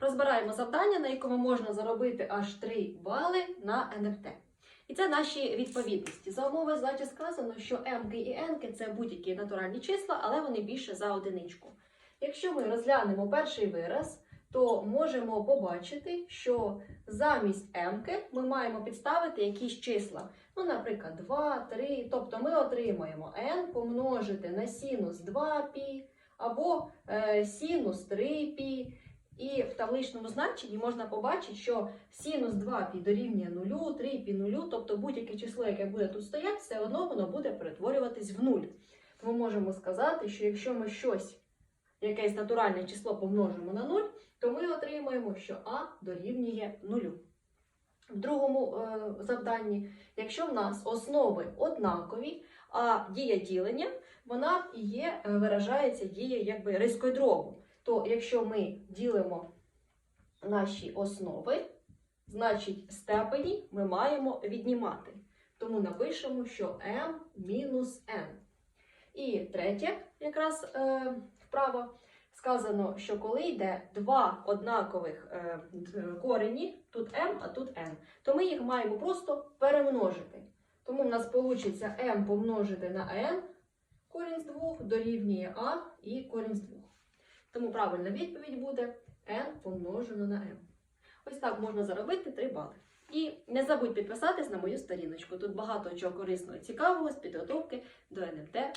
Розбираємо завдання, на якому можна заробити аж 3 бали на НФТ. І це наші відповідності. За умови здачі сказано, що М і Н це будь-які натуральні числа, але вони більше за одиничку. Якщо ми розглянемо перший вираз, то можемо побачити, що замість М ми маємо підставити якісь числа. Ну, наприклад, 2, 3. Тобто ми отримаємо n помножити на синус 2π або е, синус 3π. І в табличному значенні можна побачити, що синус 2π дорівнює 0, 3π 0, тобто будь-яке число, яке буде тут стояти, все одно воно буде перетворюватись в 0. Тому можемо сказати, що якщо ми щось, якесь натуральне число помножимо на 0, то ми отримаємо, що а дорівнює 0. В другому е, завданні, якщо в нас основи однакові, а дія ділення, вона є, е, виражається дією якби ризькою дробу. То якщо ми ділимо наші основи, значить степені ми маємо віднімати. Тому напишемо, що m мінус n. І третє, якраз е, вправо, сказано, що коли йде два однакових е, корені, тут m, а тут n, то ми їх маємо просто перемножити. Тому в нас вийде m помножити на n, корінь з двох дорівнює a і корінь з двох. Тому правильна відповідь буде n помножено на m. Ось так можна заробити 3 бали. І не забудь підписатись на мою сторіночку. Тут багато чого корисного і цікавого з підготовки до НМТ.